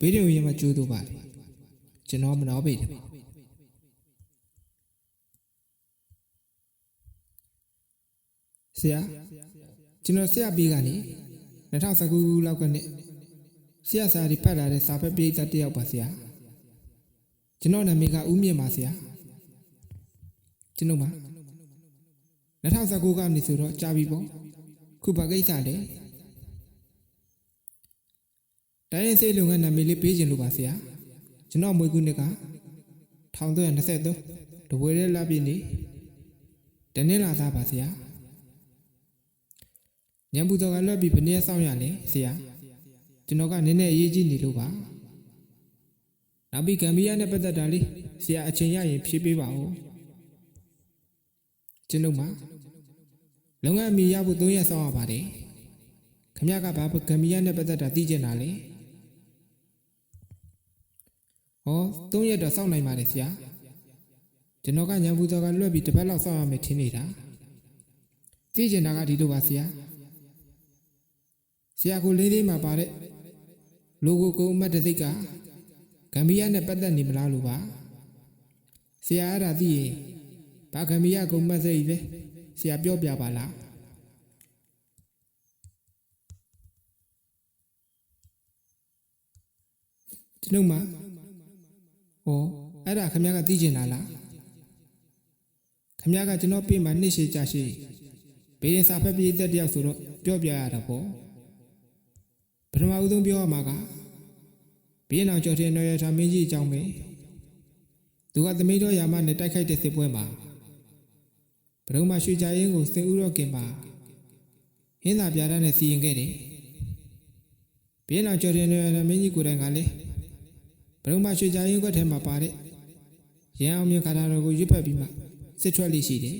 ဘေးရင်ရင်မကျိုးတော့ပါလေကျွန်တော်မနှောပေတယ်ပါဆရာကျွန်တော်ဆရာပေးကနေ2019လောက်ကနဲ့ဆရာစာတွေဖတ်လာတဲ့စာဖက်ပိဋကတ်တစ်ယောက်ပါဆရာကျွန်တော်နာမည်ကဦးမြင့်ပါဆရာကျွန်တော်ပါ2019ကနေဆိုတော့ကြာပြီပေါ့ခုဘာကိစ္စလဲ တိုင်းရင်းစေးလုပ်ငန်းနာမည်လေးပေးခြင်းလို့ပါဆရာကျွန်တော်မွေးခုနှစ်က1323တဝဲရဲလာပြည့်နေတနေ့လာသားပါဆရာညံပူတော်ကလွက်ပြီးဘယ်နည်းစောင့်ရလဲဆရာကျွန်တော်ကနည်းနည်းအရေးကြီးနေလို့ပါနောက်ပြီးဂမ်ဘီယာနဲ့ပတ်သက်တာလေးဆရာအချိန်ရရင်ဖြေးပေးပါဦးကျွန်တော်မှာလုပ်ငန်းအမီရဖို့၃ရက်စောင့်ရပါတယ်ခမရကဘာဂမ်ဘီယာနဲ့ပတ်သက်တာသိကျင်တာလဲ ဟော၃ရက်တော့စောင့်နိုင်ပါတယ်ဆရာကျွန်တော်ကညံပူတော်ကလွက်ပြီးတစ်ပတ်လောက်စောင့်ရမယ်ထင်နေတာသိကျင်တာကဒီလိုပါဆရာဆရာကိုလေးလေးမှာပါတဲ့လိုဂိုကိုအမတ်တစ်သိက်ကဂမ်ဘီယာနဲ့ပတ်သက်နေမလားလို့ပါဆရာအဲ့ဒါသိရင်ဘာဂမ်ဘီယာကုံမတ်စိတ်ပဲဆရာပြောပြပါလားကျွန်ုပ်မှာ ဟောအဲ့ဒါခမရကသိကျင်တာလားခမရကကျွန်တော်ပြင်မှာနှိရှိကြရှိဘေးရင်စာဖက်ပြေးတဲ့တယောက်ဆိုတော့ပြောပြရတာပေါ့ပထမဦးဆုံးပြောရမှာကဘီရင်အောင်ကျော်တင်တော်ရထားမင်းကြီးအကြောင်းပဲသူကသမီးတော်ရာမနဲ့တိုက်ခိုက်တဲ့စစ်ပွဲမှာဘရုံမရွှေကြရင်ကိုစင်ဥရောကင်ပါဟင်းသာပြားတန်းနဲ့စီရင်ခဲ့တယ်ဘီရင်အောင်ကျော်တင်တော်ရထားမင်းကြီးကိုယ်တိုင်ကလည်းဘ ရုံမရွှေကြရင်ခွက်ထဲမှာပါတဲ့ရန်အောင်မြင်ခါတာတော်ကိုရွတ်ဖက်ပြီးမှစစ်ထွက်လိရှိတယ်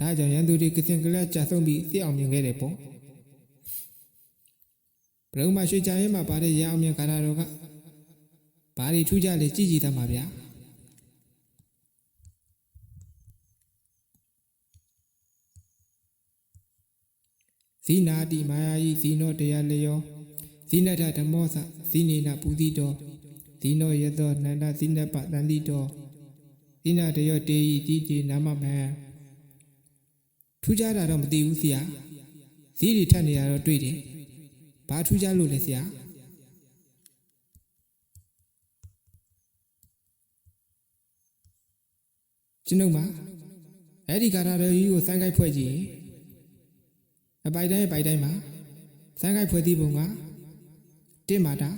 ဒါကြောင့်ရန်သူတွေကစင်ကလေးကြာဆုံးပြီးစစ်အောင်မြင်ခဲ့တယ်ပေါ့ဘရုံမရွှေကြရင်မှာပါတဲ့ရန်အောင်မြင်ခါတာတော်ကဘာတွေထူးကြလဲကြည်ကြည်တတ်မှာဗျာဇီနာတိမာယာယီဇီနောတရားလျောဇိနထဓမ္မောသဇိနေနပူတိတော ဇီနောယသောနန္ဒဇိနပတန္တိတောဇိနတယောတေယီတိတိနာမမံထူးကြတာတော့မသိဘူးဆရာဇီတွေထက်နေတာတော့တွေ့တယ်ဘာထူးကြလို့လဲဆရာကျွန်ုပ်မှာအဲ့ဒီကာရာတော်ကြီးကိုစမ်းကိုက်ဖွဲ့ကြည့်ရင်အပိုက်တိုင်းအပိုက်တိုင်းမှာစမ်းကိုက်ဖွဲ့သည့်ပုံကတစ်မာတာ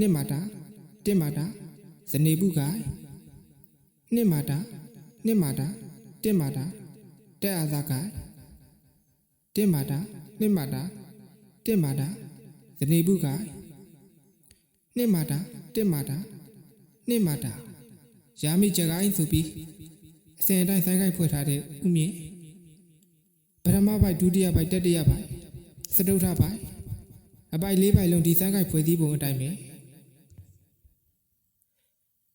နှစ်မာတာ တစ်မာတာဇနေပုကနှစ်မာတာနှစ်မာတာတစ်မာတာတဲ့အာသာကတစ်မာတာနှစ်မာတာတစ်မာတာဇနေပုကနှစ်မာတာတစ်မာတာနှစ်မာတာရာမိကြကိုင်းဆိုပြီးအစဉ်အတိုင်းဆိုင်းခိုက်ဖွဲ့ထားတဲ့ဥမြင့်ပထမပိုက်ဒုတိယပိုက်တတိယပိုက်စတုထပိုက်အပိုက်လေးပိုက်လုံးဒီဆိုင်းခိုက်ဖွဲ့စည်းပုံအတိုင်းပဲ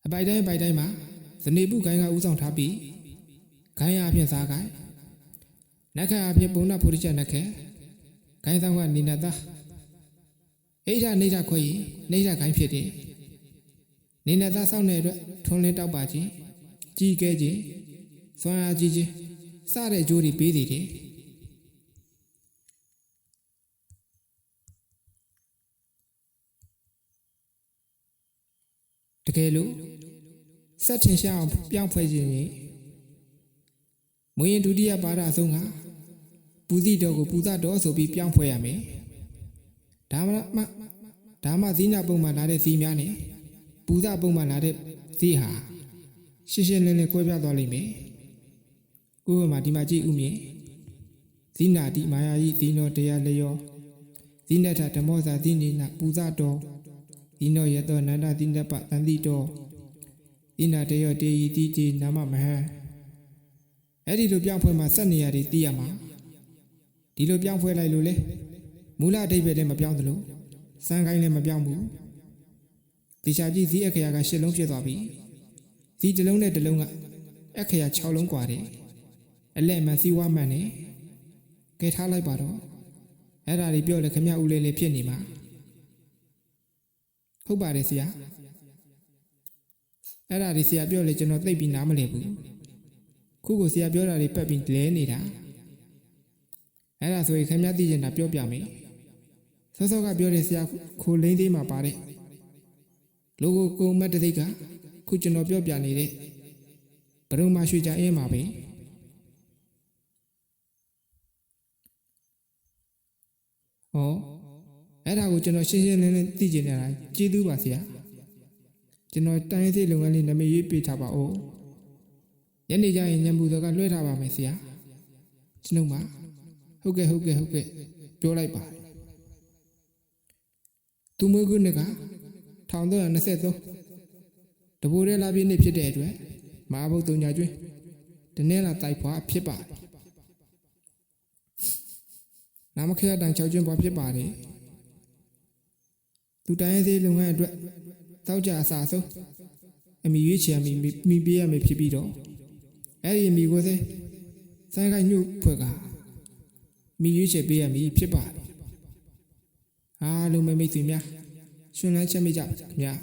အပိုက်တိုင်းအပိုက်တိုင်းမှာဇနေပုကိုင်းကဥဆောင်ထားပြီးခိုင်းရအဖြစ်စားကိုင်းနက္ခအဖြစ်ပုံနာဖုရိချနက္ခခိုင်းဆောင်ကနိနတအိဋ္ဌနေဋ္ဌခွဲရင်နေဋ္ဌခိုင်းဖြစ်တယ်နိနတဆောင်းတဲ့အတွက်ထွန်းလင်းတောက်ပါခြင်းကြီးကဲခြင်းစွမ်းအားကြီးခြင်းစတဲ့အကျိုးတွေပေးသေးတယ်တကယ်လို့ ဆက်ထင်ရှားအောင်ပြောင်းဖွဲ့ခြင်းရင်မွေးရင်ဒုတိယပါဒအဆုံးကပူဇိတော်ကိုပူဇတော်ဆိုပြီးပြောင်းဖွဲ့ရမယ်ဒါမှမဒါမှဇိနာပုံမှန်လာတဲ့ဇီများနဲ့ပူဇပုံမှန်လာတဲ့ဇီဟာရှင်းရှင်းလင်းလင်းကွဲပြားသွားလိမ့်မယ်ဥပမာဒီမှာကြည့်ဥမြင်ဇိနာတိမာယာယိဇိနောတရားလျောဇိနထဓမ္မောဇာဇိနေနပူဇတော်ဇိနောယတောနန္ဒဇိနပတန်တိတော် ဇိနာတယောတေယီတိတိနာမမဟံအဲ့ဒီလိုပြောင်းဖွဲ့မှာစက်နေရတွေသိရမှာဒီလိုပြောင်းဖွဲ့လိုက်လို့လေမူလအဓိပ္ပာယ်လည်းမပြောင်းသလိုစံခိုင်းလည်းမပြောင်းဘူးဒီချာကြည့်ဇီးအခရာက၈လုံးဖြစ်သွားပြီဇီးတစ်လုံးနဲ့တစ်လုံးကအခရာ6လုံးกว่าတယ်အလက်မှန်စီဝါမှန်နဲ့ကဲထားလိုက်ပါတော့အဲ့ဒါတွေပြောလေခမဦးလေးလေးဖြစ်နေမှာ ဟုတ်ပါတယ်ဆရာ အဲ့ဒါဒီဆရာပြောလေကျွန်တော်သိပ်ပြီးနားမလည်ဘူးခုကိုဆရာပြောတာတွေပတ်ပြီးလဲနေတာအဲ့ဒါဆိုရင်ခင်ဗျားသိချင်တာပြောပြမယ်စောစောကပြောတဲ့ဆရာခိုလိမ့်သေးမှာပါတဲ့လောကိုကိုမတ်တသိက်ကခုကျွန်တော်ပြောပြနေတဲ့ဘရုံမရွှေချအင်းမှာပဲဟောအဲ့ဒါကိုကျွန်တော်ရှင်းရှင်းလင်းလင်းသိကျင်နေတာကျေးဇူးပါဆရာ ကျွန်တော်တိုင်းရင်းစေလုပ်ငန်းလေးနာမည်ရေးပေးထားပါဦးညနေကျရင်ညံပူတော်ကလွှဲထားပါမယ်ဆရာကျွန်ုပ်ပါဟုတ်ကဲ့ဟုတ်ကဲ့ဟုတ်ကဲ့ပြောလိုက်ပါသူမွေးခုနှစ်က1323တဘိုးရဲလာပြည့်နေ့ဖြစ်တဲ့အတွက်မဟာဘုတ်တုံညာကျွင်းတနေ့လာတိုက်ဖွာဖြစ်ပါတယ်နာမခရတန်6ကျွန်းပွားဖြစ်ပါတယ်သူတိုင်းသေးလုပ်ငန်းအတွက် တောက်ကြအစားဆုံးအမိရွေးချယ်မိမိပေးရမယ်ဖြစ်ပြီးတော့အဲ့ဒီအမိကိုစေဆိုင်ကိုက်ညှုပ်ဖွဲ့ကမိရွေးချယ်ပေးရမည်ဖြစ်ပါတယ်အားလုံးပဲမိတ်ဆွေများရှင်လန်းချက်မိကြပါခင်ဗျာ